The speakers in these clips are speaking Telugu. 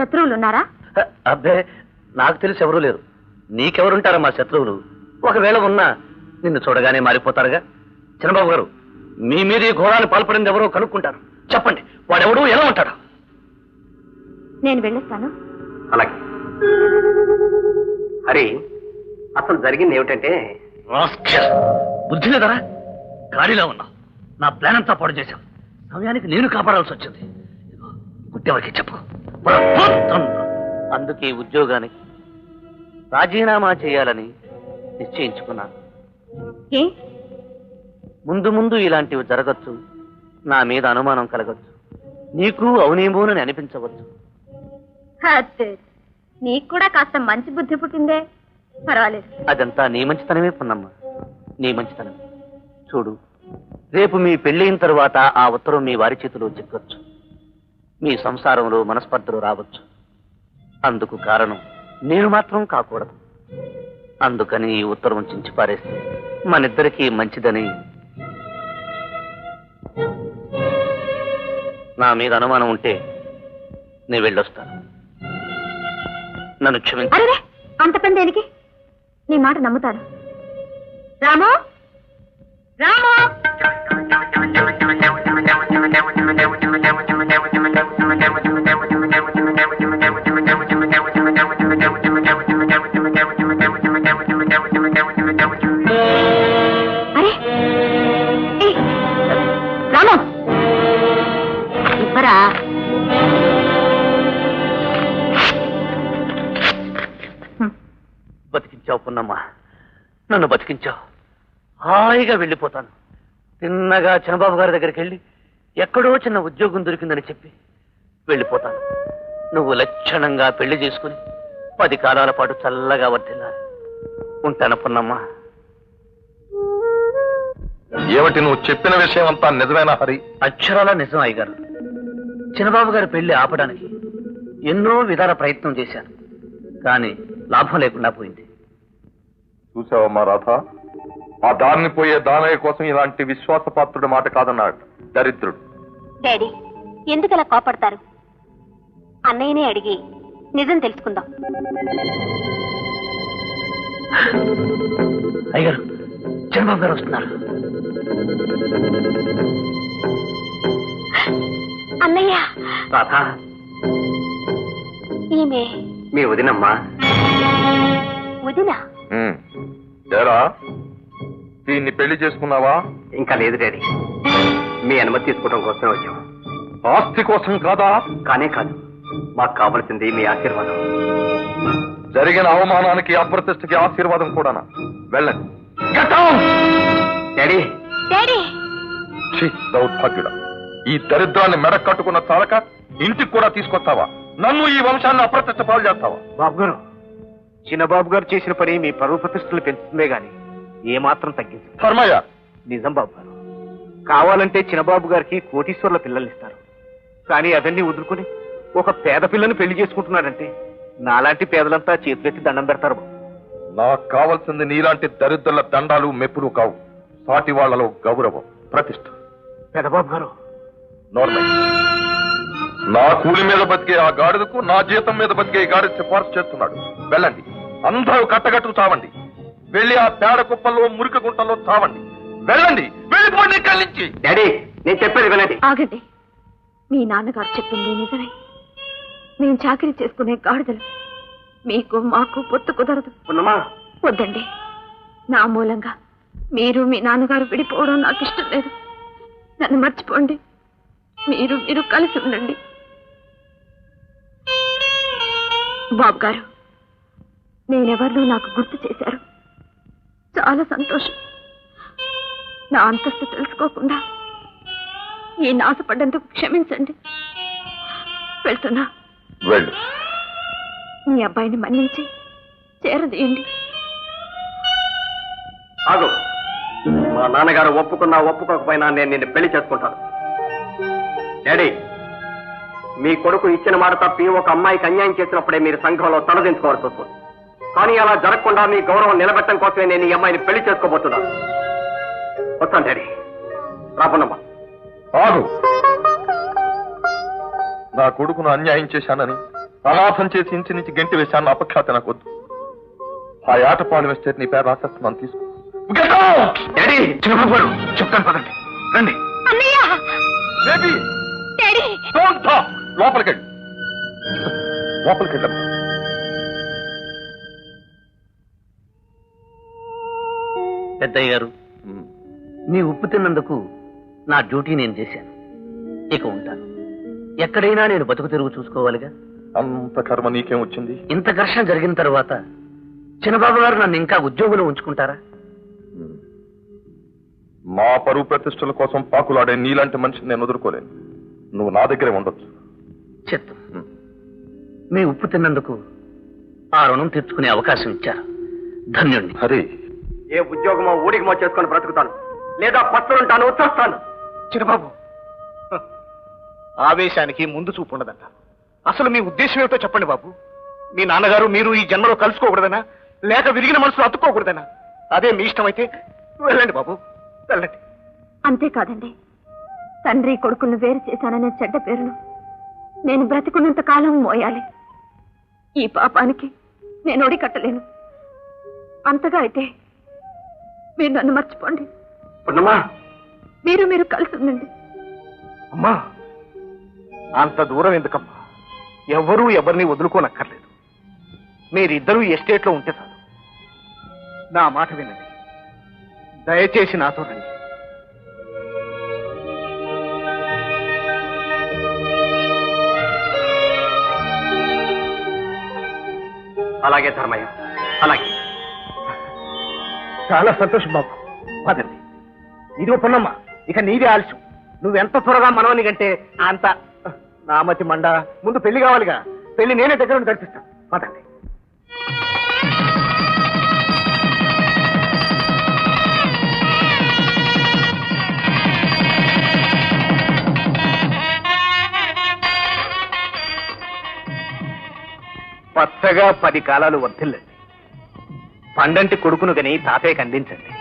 శత్రువులు ఉన్నారా అబ్బే నాకు తెలిసి ఎవరూ లేరు. నీకెవరుంటారా మా శత్రువులు? ఒకవేళ ఉన్నా నిన్ను చూడగానే మారిపోతారుగా. చిన్నబాబు గారు మీ మీద ఈ ఘోరాన్ని పాల్పడింది ఎవరో కనుక్కుంటారు. చెప్పండి వాడెవడు ఎలా ఉంటాడు? నేను వెళ్ళొస్తాను. అలాగే. హరి అసలు జరిగింది ఏమిటంటే. బుద్ధి లేదరా గాడిలో ఉన్నా నా ప్లాన్ అంతా పాడు చేశావు. సమయానికి నేను కాపాడాల్సి వచ్చింది. ఇదిగో, గుడ్డెవరికి చెప్పు. అందుకే ఉద్యోగానికి రాజీనామా చేయాలని నిశ్చయించుకున్నాను ఏ? ముందు ముందు ఇలాంటివి జరగచ్చు. నా మీద అనుమానం కలగచ్చు. నీకు అవునేమోనని అనిపించవచ్చు. నీకు కూడా కాస్త మంచి బుద్ధి పుట్టిందే. పర్వాలేదు. అదంతా నీ మంచితనమే పొన్నమ్మ. నీ మంచితనం. చూడు రేపు మీ పెళ్ళైన తరువాత ఆ ఉత్తరం మీ వారి చేతిలో చిక్కవచ్చు మీ సంసారంలో మనస్పర్ధలు రావచ్చు. అందుకు కారణం నేను మాత్రం కాకూడదు. అందుకని ఈ ఉత్తరం చించి పారేస్తే మనిద్దరికీ మంచిదని. నా మీద అనుమానం ఉంటే నేను వెళ్ళొస్తాను నన్ను క్షమించు. అరే అంత పని దేనికి? నీ మాట నమ్ముతాను. రాము? రాము? అరే! ఏయ్, రాము! ఇవ్వరా? బతికించావు పున్నమ్మ. నన్ను బతికించావు. హాయిగా వెళ్ళిపోతాను. తిన్నగా చంద్రబాబు గారి దగ్గరికి వెళ్ళి ఎక్కడో చిన్న ఉద్యోగం దొరికిందని చెప్పి వెళ్ళిపోతాను. నువ్వు లక్షణంగా పెళ్ళి చేసుకుని పది కాలాల పాటు చల్లగా వర్తిల్లాలి ఉంటాను పున్నమ్మ. ఏమిటి నువ్వు చెప్పిన విషయం అంతా నిజమేనా హరి? అక్షరాల నిజం అయ్యగారు. చిన్నబాబు గారి పెళ్ళి ఆపడానికి ఎన్నో విధాల ప్రయత్నం చేశాను కానీ లాభం లేకుండా పోయింది. చూసావమ్మా రాధ? ఆ దారిని పోయే దానయ్య కోసం ఇలాంటి విశ్వాసపాత్రుడి మాట కాదన్నాడు. దరిద్రుడు. డాడీ ఎందుకు అలా కోపడతారు? అన్నయ్యనే అడిగి నిజం తెలుసుకుందాం. అయ్యగారు చంద్రబాబు గారు వస్తున్నారు. అన్నయ్య! రాధా! ఈమె. మీ వదినమ్మా. వదిన. ఏరా దీన్ని పెళ్ళి చేసుకున్నావా? ఇంకా లేదు డాడీ. మీ అనుమతి తీసుకోవడం కోసం వచ్చాం. ఆస్తి కోసం కాదా? కానే కాదు. మాకు కావలసింది మీ ఆశీర్వాదం. జరిగిన అవమానానికి అప్రతిష్టకి ఆశీర్వాదం కూడానా? వెళ్ళండి. డాడీ. డాడీ! ఛీ, దౌర్భాగ్యుడా. ఈ దరిద్రాన్ని మెడ కట్టుకున్న చాలక ఇంటికి కూడా తీసుకొస్తావా? నన్ను ఈ వంశాన్ని అప్రతిష్ట పాలు చేస్తావా? బాబు గారు చిన్నబాబు గారు చేసిన పని మీ పరువు ప్రతిష్టలు పెంచుతుందే గాని ఏమాత్రం తగ్గించదు. ధర్మయ్య! నిజం బాబు గారు కావాలంటే చిన్నబాబు గారికి కోటీశ్వర్ల పిల్లల్ని ఇస్తారు. కానీ అవన్నీ వదులుకుని ఒక పేద పిల్లని పెళ్ళి చేసుకుంటున్నాడంటే నాలాంటి పేదలంతా చేతులెత్తి దండం పెడతారు బాబు. నాకు కావాల్సింది నీలాంటి దరిద్రుల దండాలు మెప్పులు కావు. సాటి వాళ్ళలో గౌరవం ప్రతిష్ట. పెదబాబు గారు. నార్మల్. నా కూలి మీద బతికే ఆ గాడిదకు నా జీతం మీద బతికే ఈ గాడిద సిఫార్సు చేస్తున్నాడు. వెళ్ళండి. అందరూ కట్టగట్టు చావండి. వెళ్ళి ఆ పేడ కుప్పల్లో మురికి గుంటల్లో చావండి. వెళ్ళండి. వెళ్ళిపోండి నుంచి. డాడీ నేను చెప్పేది వినండి. ఆగండి. మీ నాన్నగారు చెప్పింది నిజమే. మేము చాకరీ చేసుకునే గాడిదలు. మీకు మాకు పొత్తు కుదరదు. వద్దండి. నా మూలంగా మీరు మీ నాన్నగారు విడిపోవడం నాకు ఇష్టం లేదు. నన్ను మర్చిపోండి. మీరు మీరు కలిసి ఉండండి. బాబు గారు నేనెవరినో నాకు గుర్తు చేశారు. చాలా సంతోషం. నా అంతస్తు తెలుసుకోకుండా ఈ నాశపడ్డందుకు క్షమించండి. వెళ్తున్నా. వెళ్ళు. మీ అబ్బాయిని మన్నించి చేరదీయండి. ఆగు. మా నాన్నగారు ఒప్పుకున్నా ఒప్పుకోకపోయినా నేను నిన్ను పెళ్ళి చేసుకుంటాను. డాడీ మీ కొడుకు ఇచ్చిన మాట తప్పి ఒక అమ్మాయికి అన్యాయం చేసినప్పుడే మీరు సంఘంలో తలదించుకోవాల్సి వస్తుంది. కానీ అలా జరగకుండా మీ గౌరవం నిలబెట్టడం కోసమే నేను ఈ అమ్మాయిని పెళ్ళి చేసుకోబోతున్నాను. వస్తాను డాడీ. రాపన్నమ్మా ఆగు. నా కొడుకును అన్యాయం చేశానని అనాథం చేసి ఇంటి నుంచి గంటి వేశాను అపఖ్యాతి నాకు వద్దు. ఆ ఆటపాడు వేస్తే నీ పేరు రాసేస్తున్నాను తీసుకో! డాడీ చిన్నబాబు గారు చెప్తాను పదండి. రండి. అన్నయ్య! Baby, daddy don't talk! లోపలికి వెళ్ళు లోపలికి వెళ్ళమ్మా పెద్దయ్య గారు. మీ ఉప్పు తిన్నందుకు నా డ్యూటీ నేను చేశాను. ఇక ఉంటాను. ఎక్కడైనా నేను బతుకు తెరుగు చూసుకోవాలిగా? అంత కర్మ నీకేం వచ్చింది? ఇంత ఘర్షణ జరిగిన తర్వాత చిన్నబాబు గారు నన్ను ఇంకా ఉద్యోగంలో ఉంచుకుంటారా. మా పరువు ప్రతిష్టల కోసం పాకులాడే నీలాంటి మనిషిని నేను వదులుకోలేను. నువ్వు నా దగ్గరే ఉండొచ్చు. చిత్తం. మీ ఉప్పు తిన్నందుకు ఆ రుణం తీర్చుకునే అవకాశం ఇచ్చారు. ధన్యుణ్ణి. హరి ఏ ఉద్యోగమో ఊడిగమో చేసుకొని బ్రతుకుతాను. లేదా పట్టుకుంటాను వచ్చేస్తాను చిన్నబాబు హ, ఆవేశానికి ముందు చూపు ఉండదంట. అసలు మీ ఉద్దేశం ఏమిటో చెప్పండి బాబు. మీ నాన్నగారు మీరు ఈ జన్మలో కలుసుకోకూడదనా? లేక విరిగిన మనసులో అతుక్కోకూడదనా? అదే మీ ఇష్టం అయితే వెళ్ళండి బాబు. వెళ్ళండి. అంతేకాదండి. తండ్రి కొడుకులను వేరు చేశాననే చెడ్డ పేరును నేను బ్రతికున్నంత కాలం మోయాలి. ఈ పాపానికి నేను ఒడికట్టలేను అంతగా అయితే మీరు నన్ను మర్చిపోండి. మీరు మీరు కలిసి ఉండండి. అమ్మా. అంత దూరం ఎందుకమ్మా? ఎవరూ ఎవరిని వదులుకోనక్కర్లేదు. మీరిద్దరూ ఎస్టేట్లో ఉంటే చాలు. నా మాట వినండి. దయచేసి నాతో రండి. అలాగే ధర్మయ్య అలాగే. చాలా సంతోషం బాబు. పదండి. ఇదిగో పొన్నమ్మ ఇక నీదే ఆలస్యం. నువ్వెంత త్వరగా మనవని కంటే అంత నామతి మండ ముందు పెళ్ళి కావాలిగా. పెళ్ళి నేనే దగ్గర ఉండి కనిపిస్తాను పదండి. పచ్చగా పది కాలాలు వర్ధిల్లండి. పండంటి కొడుకును గని తాతయ్యకు అందించండి.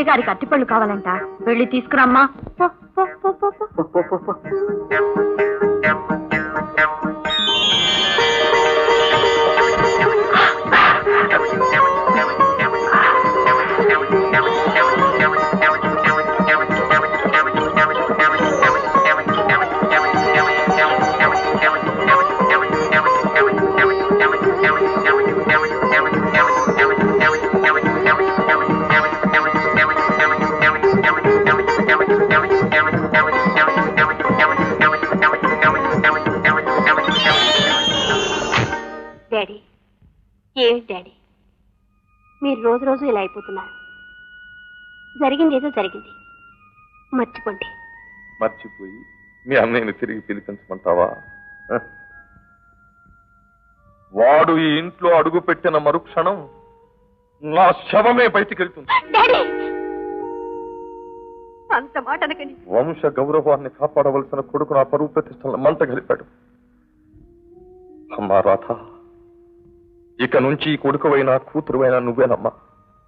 అయ్యగారికి అట్టిపళ్ళు కావాలంట. వెళ్ళి తీసుకురామ్మా. ఏమి డాడీ? మీరు రోజు రోజు ఇలా అయిపోతున్నారు. జరిగింది ఏదో జరిగింది. మర్చిపోండి. మర్చిపోయి మీ అన్నయ్యని తిరిగి పిలిపించమంటావా? వాడు ఈ ఇంట్లో అడుగు పెట్టిన మరుక్షణం నా శవమే బయటికి వెళ్తుంది అంత మాట వంశ గౌరవాన్ని కాపాడవలసిన కొడుకు నా పరువు ప్రతిష్టలను మంట గలిపాడు. అమ్మా రాధ! ఇక నుంచి కొడుకువైనా కూతురువైనా నువ్వేనమ్మా.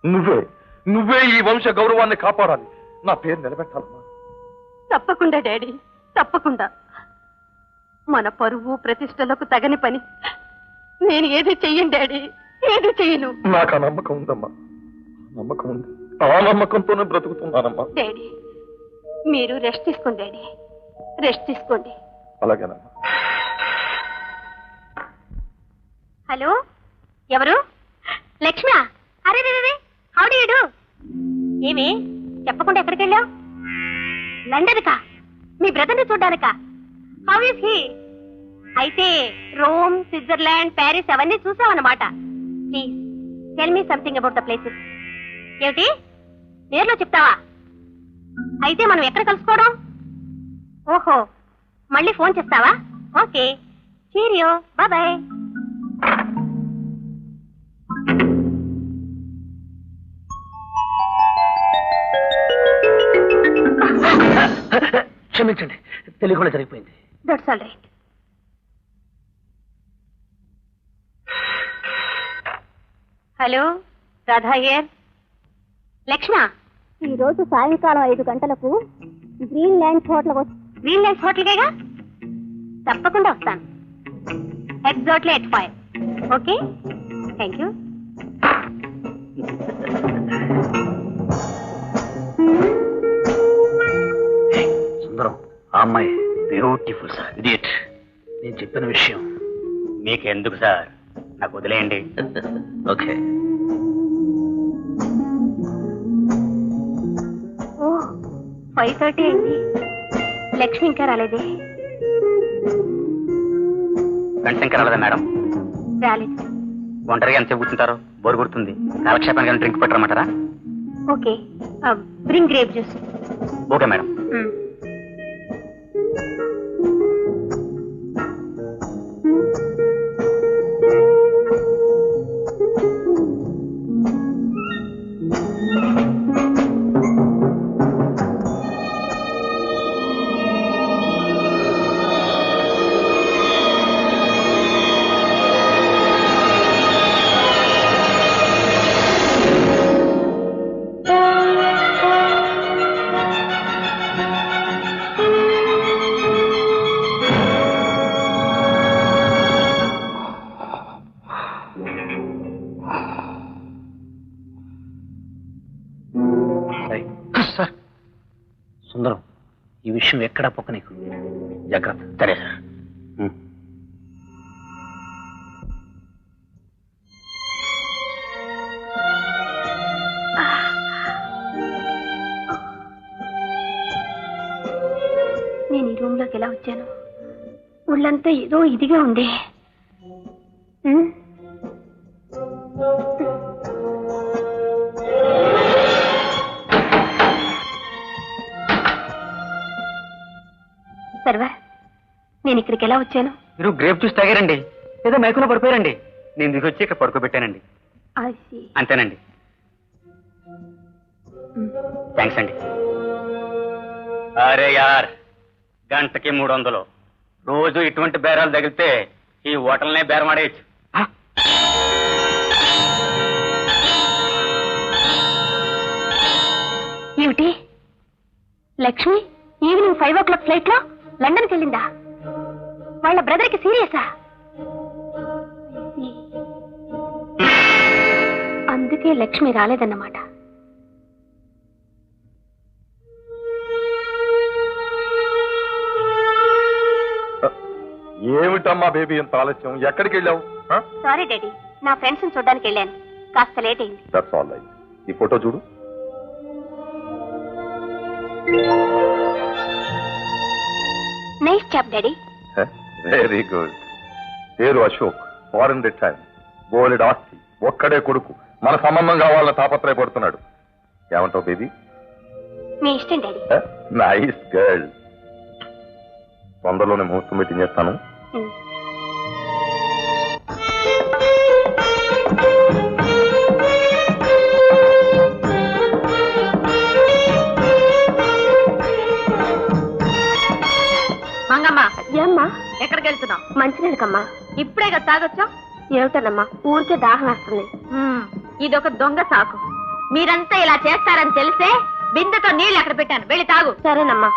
నువ్వే నువ్వే ఈ వంశ గౌరవాన్ని కాపాడాలి. నా పేరు నిలబెట్టాలమ్మా. తప్పకుండా డాడీ తప్పకుండా. మన పరువు ప్రతిష్టలకు తగని పని. నేను ఏది చెయ్యను డాడీ? ఏది చెయ్యను? నాకు ఆ నమ్మకం ఉందమ్మా. నమ్మకం ఉంది. ఆ నమ్మకంతోనే బ్రతుకుతున్నానమ్మా. డాడీ మీరు రెస్ట్ తీసుకోండి డాడీ. రెస్ట్ తీసుకోండి. అలాగేనమ్మా. హలో? ఎవరు? లక్ష్మ అరే రే, రే, ఏమి? చెప్పకుండా ఎక్కడికి వెళ్ళావు లండన్ కా మీ బ్రదర్ని చూడ్డానికా? హౌ ఇస్ హీ అయితే రోమ్ స్విట్జర్లాండ్ ప్యారిస్ అవన్నీ చూసావన్నమాట. Please tell me something about the places ఏమిటి? నేర్లో చెప్తావా? అయితే మనం ఎక్కడ కలుసుకోవడం? ఓహో మళ్ళీ ఫోన్ చేస్తావా? ఓకే. చీరియో బాయ్ క్షమించండి. తెలియకుండా జరిగిపోయింది. That's all right hello Radha here Lakshmi ఈ రోజు సాయంకాలం ఐదు గంటలకు green land hotel green land హోటల్కేగా తప్పకుండా వస్తాను. Exactly at five okay thank you ఆ అమ్మాయి బ్యూటిఫుల్ సార్. ఇడియట్ నేను చెప్పిన విషయం మీకెందుకు సార్? నాకు వదిలేయండి. ఓకే. ఓ ఫైవ్ థర్టీ అయింది. లక్ష్మి ఇంకా రాలేదే? ఫ్రెండ్స్ ఇంకా రాలేదా మేడం? రాలేదు. ఒంటరిగా ఎంత కూర్చుంటారు బోరు కొడుతుంది. కాలక్షేపానికి drink పెట్టరమంటారా okay bring grape juice okay madam. విషయం ఎక్కడా పొక్క నీకు. జాగ్రత్త సరే. సార్. నేను ఈ రూమ్లోకి ఎలా వచ్చాను? ఒళ్ళంతా ఏదో ఇదిగా ఉంది. సర్వర్ నేను ఇక్కడికి ఎలా వచ్చాను? మీరు గ్రేప్ జ్యూస్ తాగారండి. ఏదో మైకులో పడిపోయారండి. నేను దిగి వచ్చి ఇక్కడ పడుకోబెట్టానండి. అంతేనండి. థ్యాంక్స్ అండి. అరే యార్ గంటకి మూడు వందలు రోజు ఇటువంటి బేరాలు తగిలితే ఈ హోటల్నే బేరమాడేయచ్చు ఏమిటి? Lakshmi evening five o'clock ఫ్లైట్లో లండన్కి వెళ్ళిందా? వాళ్ళ బ్రదర్కి సీరియసా అందుకే లక్ష్మి రాలేదన్నమాట. ఏమిటమ్మా బేబీ ఇంత ఆలస్యం? ఎక్కడికి వెళ్ళావు? సారీ డాడీ నా ఫ్రెండ్స్ చూడడానికి వెళ్ళాను. కాస్త లేట్ అయింది. దట్స్ ఆల్ రైట్ ఈ ఫోటో చూడు. Nice chap daddy very good పేరు అశోక్ ఫారెన్ రిటైర్ బోలెడ్ ఆస్తి ఒక్కడే కొడుకు. మన సంబంధం కావాలని తాపత్రయపడుతున్నాడు. ఏమంటావు బేబీ మీ ఇష్టం డాడీ నైస్ గర్ల్ తొందరలోనే ముహూర్తం మీటింగ్ చేస్తాను ఎక్కడికి వెళ్తున్నావు? మంచినీళ్ళకమ్మా. ఇప్పుడే కదా తాగొచ్చా ఏమిటనమ్మా ఊరికే దాహం వేస్తుంది. ఇదొక దొంగ సాకు. మీరంతా ఇలా చేస్తారని తెలిసే బిందెతో నీళ్ళు అక్కడ పెట్టాను. వెళ్ళి తాగు. సరేనమ్మా.